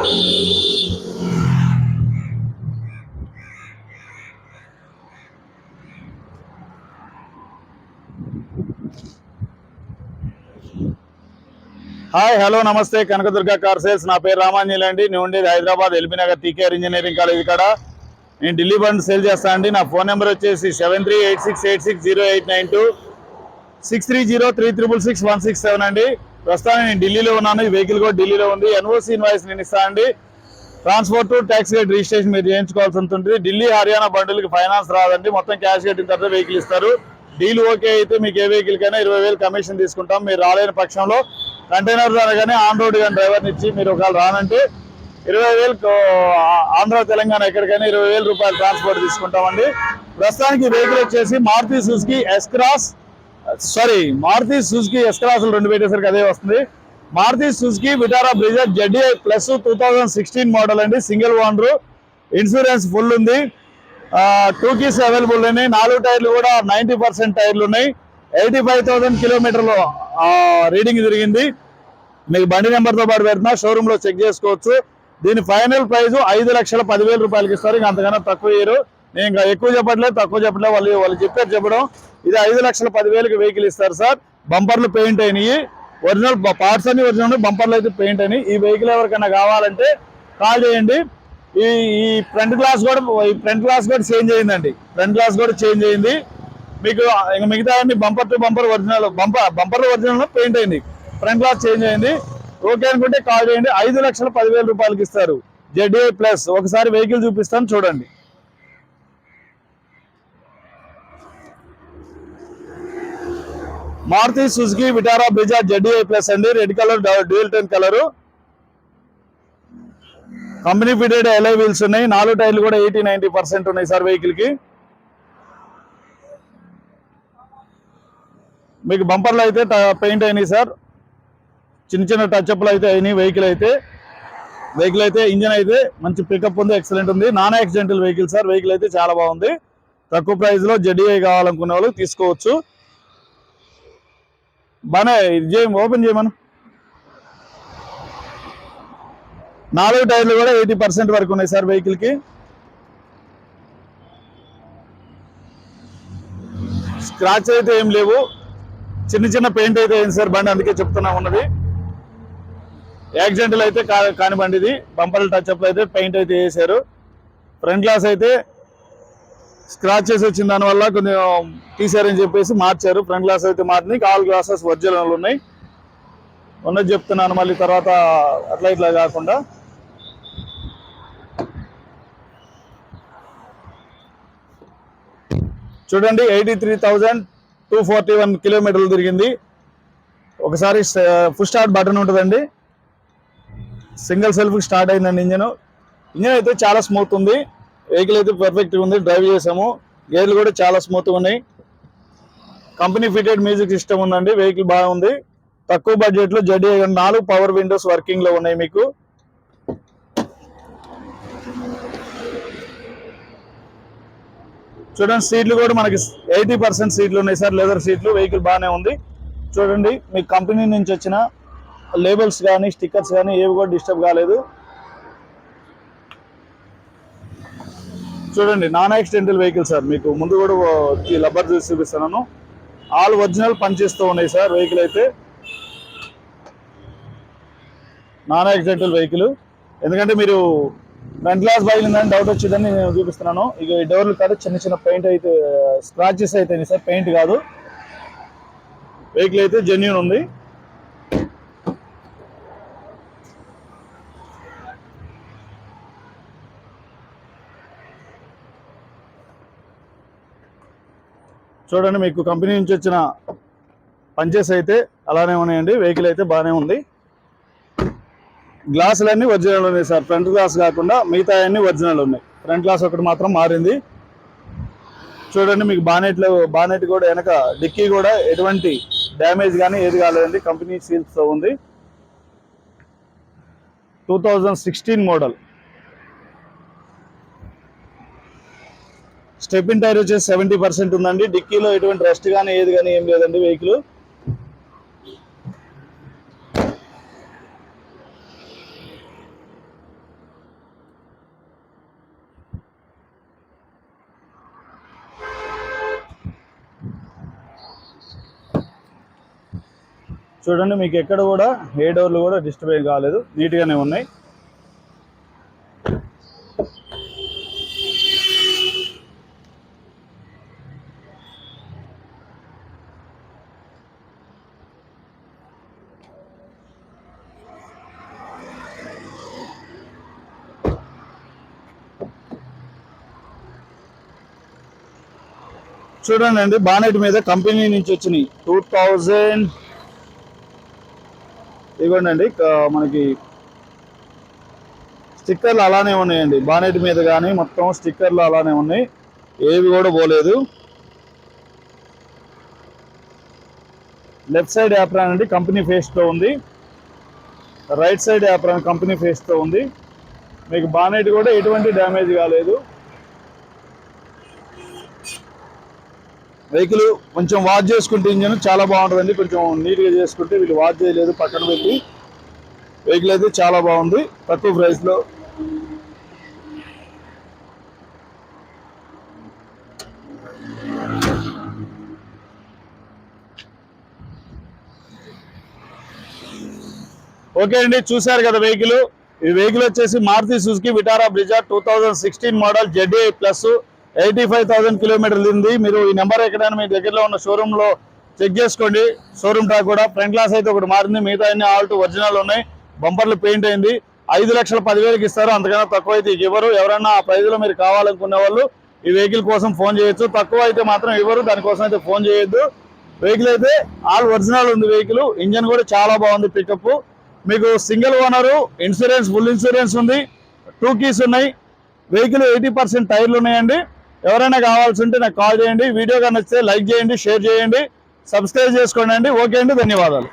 Hi hello నమస్తే. Kanakadurga car sales. నా పేరు రామాంజలి అండి. నేను ఉండేది Hyderabad LB Nagar TKR engineering college కాడ. నేను ఢిల్లీ బండ్ సేల్ చేస్తాను అండి. నా ఫోన్ నెంబర్ వచ్చేసి seven three eight six eight six zero eight nine two six three zero three triple six one six seven అండి. ప్రస్తుతం నేను ఢిల్లీలో ఉన్నాను. ఈ వెహికల్ కూడా ఢిల్లీలో ఉంది. ఎన్ఓసి ఇన్వాయిస్ నేను ఇస్తాను అండి. ట్రాన్స్పోర్ట్ ట్యాక్స్ గేట్ రిజిస్ట్రేషన్ మీరు చేయించుకోవాల్సి ఉంటుంది. ఢిల్లీ హర్యానా బండులకి ఫైనాన్స్ రాదండి. మొత్తం క్యాష్ కట్టిన తర్వాత వెహికల్ ఇస్తారు. డీల్ ఓకే అయితే మీకు ఏ వెహికల్ కైనా ఇరవై వేలు కమిషన్ తీసుకుంటాం. మీరు రాలేని పక్షంలో కంటైనర్ ద్వారా కానీ ఆన్ రోడ్ కానీ డ్రైవర్ని ఇచ్చి మీరు ఒకవేళ రానంటే ఇరవై వేలు ఆంధ్ర తెలంగాణ ఎక్కడికైనా ఇరవై వేల రూపాయలు ట్రాన్స్పోర్ట్ తీసుకుంటామండి. ప్రస్తుతానికి వెహికల్ వచ్చేసి Maruti Suzuki S cross sorry Maruti Suzuki S cross రెండు పెట్టేసరికి అదే వస్తుంది. Maruti Suzuki Vitara Brezza ZDi plus two thousand sixteen model అండి. సింగిల్ ఓనర్ ఇన్సూరెన్స్ ఫుల్ ఉంది. టూ కీస్ అవైలబుల్ ఉన్నాయి. నాలుగు టైర్లు కూడా నైంటీ పర్సెంట్ టైర్లు ఉన్నాయి. ఎయిటీ ఫైవ్ థౌసండ్ కిలోమీటర్లు రీడింగ్ తిరిగింది మీకు బండి నెంబర్తో పాటు పెడుతున్నా షోరూంలో చెక్ చేసుకోవచ్చు. దీని ఫైనల్ ప్రైస్ ఐదు లక్షల పదివేల రూపాయలకి ఇస్తారు. ఇంకా అంతకన్నా తక్కువ ఇయ్యరు. నేను ఇంకా ఎక్కువ చెప్పట్లేదు తక్కువ చెప్పట్లేదు వాళ్ళు వాళ్ళు చెప్పారు చెప్పడం. ఇది ఐదు లక్షల పదివేలకు వెహికల్ ఇస్తారు సార్. బంపర్లు పెయింట్ అయినాయి. ఒరిజినల్ పార్ట్స్ అన్ని ఒరిజినల్ బంపర్లు అయితే పెయింట్ అయినాయి. ఈ వెహికల్ ఎవరికైనా కావాలంటే కాల్ చేయండి. ఈ ఈ ఫ్రంట్ గ్లాస్ కూడా ఈ ఫ్రంట్ గ్లాస్ కూడా చేంజ్ అయిందండి. ఫ్రంట్ గ్లాస్ కూడా చేంజ్ అయింది. మీకు ఇంకా మిగతా అన్ని bumper to bumper original bumper bumper original paint అయింది ఫ్రంట్ గ్లాస్ చేంజ్ అయింది. ఓకే అనుకుంటే కాల్ చేయండి. ఐదు లక్షల పదివేల రూపాయలకి ఇస్తారు. జెడ్ఏ ప్లస్ ఒకసారి వెహికల్ చూపిస్తాను చూడండి. Maruti Suzuki Vitara Brezza ZA plus అండి. Red colour dual ten colour. Company fitted alloy wheels ఉన్నాయి. నాలుగు టైర్లు కూడా ఎయిటీ నైన్టీ పర్సెంట్ ఉన్నాయి సార్ వెహికల్కి మీకు బంపర్లు అయితే పెయింట్ అయినాయి సార్. చిన్న చిన్న టచ్అప్లు అయితే అయినాయి వెహికల్ అయితే. వెహికల్ అయితే ఇంజన్ అయితే మంచి పికప్ ఉంది ఎక్సలెంట్ ఉంది. Non accidental vehicle sir. Vehicle అయితే చాలా బాగుంది. తక్కువ ప్రైస్లో కావాలనుకునే వాళ్ళు తీసుకోవచ్చు. బానే ఇది చేయం ఓపెన్ చేయమను నాలుగు టైర్లు కూడా ఎయిటీ పర్సెంట్ వరకు ఉన్నాయి సార్ వెహికల్కి స్క్రాచ్ అయితే ఏం లేవు. చిన్న చిన్న పెయింట్ అయితే ఏం సార్ బండి అందుకే చెప్తున్నా ఉన్నది. యాక్సిడెంట్లు అయితే కా- కాని బండి ఇది. బంపర్ టచ్ అప్ అయితే పెయింట్ అయితే వేసారు ఫ్రంట్ గ్లాస్ అయితే స్క్రాచెస్ వచ్చిన దానివల్ల కొంచెం తీసారని చెప్పేసి మార్చారు. ఫ్రంట్ గ్లాస్ అయితే మారింది కాల్ గ్లాసెస్ ఒరిజినల్ ఉన్నాయి. ఉన్నది చెప్తున్నాను మళ్ళీ తర్వాత అట్లా ఇట్లా కాకుండా. చూడండి eighty three thousand two forty one కిలోమీటర్లు తిరిగింది. ఒకసారి ఫుల్ స్టార్ట్ బటన్ ఉంటుందండి. సింగిల్ సెల్ఫ్ స్టార్ట్ అయిందండి ఇంజన్. ఇంజన్ అయితే చాలా స్మూత్ ఉంది. వెహికల్ అయితే పర్ఫెక్ట్గా ఉంది. డ్రైవ్ చేసాము. గేర్లు కూడా చాలా స్మూత్గా ఉన్నాయి. కంపెనీ ఫిటెడ్ మ్యూజిక్ సిస్టమ్ ఉందండి. వెహికల్ బాగుంది తక్కువ బడ్జెట్లో జడి నాలుగు పవర్ విండోస్ వర్కింగ్లో ఉన్నాయి మీకు. చూడండి సీట్లు కూడా మనకి ఎయిటీ పర్సెంట్ సీట్లు ఉన్నాయి సార్. లెదర్ సీట్లు. వెహికల్ బాగానే ఉంది. చూడండి మీ కంపెనీ నుంచి వచ్చిన లేబుల్స్ కానీ స్టిక్కర్స్ కానీ ఏవి కూడా డిస్టర్బ్ కాలేదు. చూడండి నాన్ యాక్సిడెంటల్ వెహికల్ సార్. మీకు ముందు కూడా ఈ లబ్బర్ చూసి చూపిస్తున్నాను. ఆల్ ఒరిజినల్ పనిచేస్తూ ఉన్నాయి సార్ వెహికల్ అయితే. Non accidental vehicle. ఎందుకంటే మీరు ఫ్రంట్ గ్లాస్ బయలుందని డౌట్ వచ్చిందని నేను చూపిస్తున్నాను. ఇక ఈ డోర్లు కాదు చిన్న చిన్న పెయింట్ అయితే స్క్రాచెస్ అయితే సార్. పెయింట్ కాదు. వెహికల్ అయితే జెన్యున్ ఉంది. చూడండి మీకు కంపెనీ నుంచి వచ్చిన పంచెస్ అయితే అలానే ఉన్నాయండి. వెహికల్ అయితే బాగానే ఉంది. గ్లాసులన్నీ ఒరిజినల్ ఉన్నాయి సార్. ఫ్రంట్ గ్లాస్ కాకుండా మిగతా అన్నీ ఒరిజినల్ ఉన్నాయి. ఫ్రంట్ గ్లాస్ ఒకటి మాత్రం మారింది. చూడండి మీకు బానెట్లో బానెట్ కూడా వెనక డిక్కీ కూడా ఎటువంటి డ్యామేజ్ కానీ ఏది కాలేదండి. కంపెనీ సీల్స్తో ఉంది. Two thousand sixteen model step in tyre వచ్చేసి సెవెంటీ పర్సెంట్ ఉందండి. డిక్కీలో ఎటువంటి రెస్ట్ కానీ ఏది కానీ ఏం లేదండి వెహికల్. చూడండి మీకు ఎక్కడ కూడా ఏ డోర్లు కూడా డిస్టర్బ్ కాలేదు. నీట్గానే ఉన్నాయి. చూడండి అండి బానెట్ మీద కంపెనీ నుంచి వచ్చినాయి. టూ థౌజండ్ ఇవ్వండి మనకి స్టిక్కర్లు అలానే ఉన్నాయండి. బానెట్ మీద కానీ మొత్తం స్టిక్కర్లు అలానే ఉన్నాయి. ఏవి కూడా పోలేదు. లెఫ్ట్ సైడ్ యాప్రాన్ అండి కంపెనీ ఫేస్తో ఉంది. రైట్ సైడ్ యాప్రాన్ కంపెనీ ఫేస్తో ఉంది. మీకు బానెట్ కూడా ఎటువంటి డ్యామేజ్ కాలేదు. వెహికల్ కొంచెం వాచ్ చేసుకుంటే ఇంజన్ చాలా బాగుంటుందండి. కొంచెం నీట్గా చేసుకుంటే వీళ్ళు వాచ్ చేయలేదు పక్కన పెట్టి. వెహికల్ అయితే చాలా బాగుంది. తక్కువ ప్రైస్లో. ఓకే అండి చూశారు కదా వెహికల్. ఈ వెహికల్ వచ్చేసి Maruti Suzuki Vitara Brezza two thousand sixteen model ZA plus. Eighty five thousand కిలోమీటర్లు ఉంది. మీరు ఈ నెంబర్ ఎక్కడైనా మీ దగ్గరలో ఉన్న షోరూంలో చెక్ చేసుకోండి. షోరూమ్ ట్రాక్ కూడా ఫ్రంట్ గ్లాస్ అయితే ఒకటి మారింది. మిగతా అన్ని ఆల్ట్ ఒరిజినల్ ఉన్నాయి. బంపర్లు పెయింట్ అయింది. ఐదు లక్షల పదివేలకు ఇస్తారు. అంతకన్నా తక్కువ అయితే ఇవ్వరు. ఎవరైనా ఆ ప్రైజ్లో మీరు కావాలనుకునే వాళ్ళు ఈ వెహికల్ కోసం ఫోన్ చేయొచ్చు. తక్కువ అయితే మాత్రం ఇవ్వరు. దానికోసం అయితే ఫోన్ చేయొద్దు. వెహికల్ అయితే ఆల్ ఒరిజినల్ ఉంది వెహికల్. ఇంజన్ కూడా చాలా బాగుంది పికప్. మీకు single owner insurance full insurance ఉంది. టూ కీస్ ఉన్నాయి. వెహికల్ ఎయిటీ పర్సెంట్ టైర్లు ఉన్నాయండి. ఎవరైనా కావాల్సి ఉంటే నాకు కాల్ చేయండి. వీడియో కానీ నచ్చితే లైక్ చేయండి షేర్ చేయండి. సబ్స్క్రైబ్ చేసుకోండి ఓకే అండి. ధన్యవాదాలు.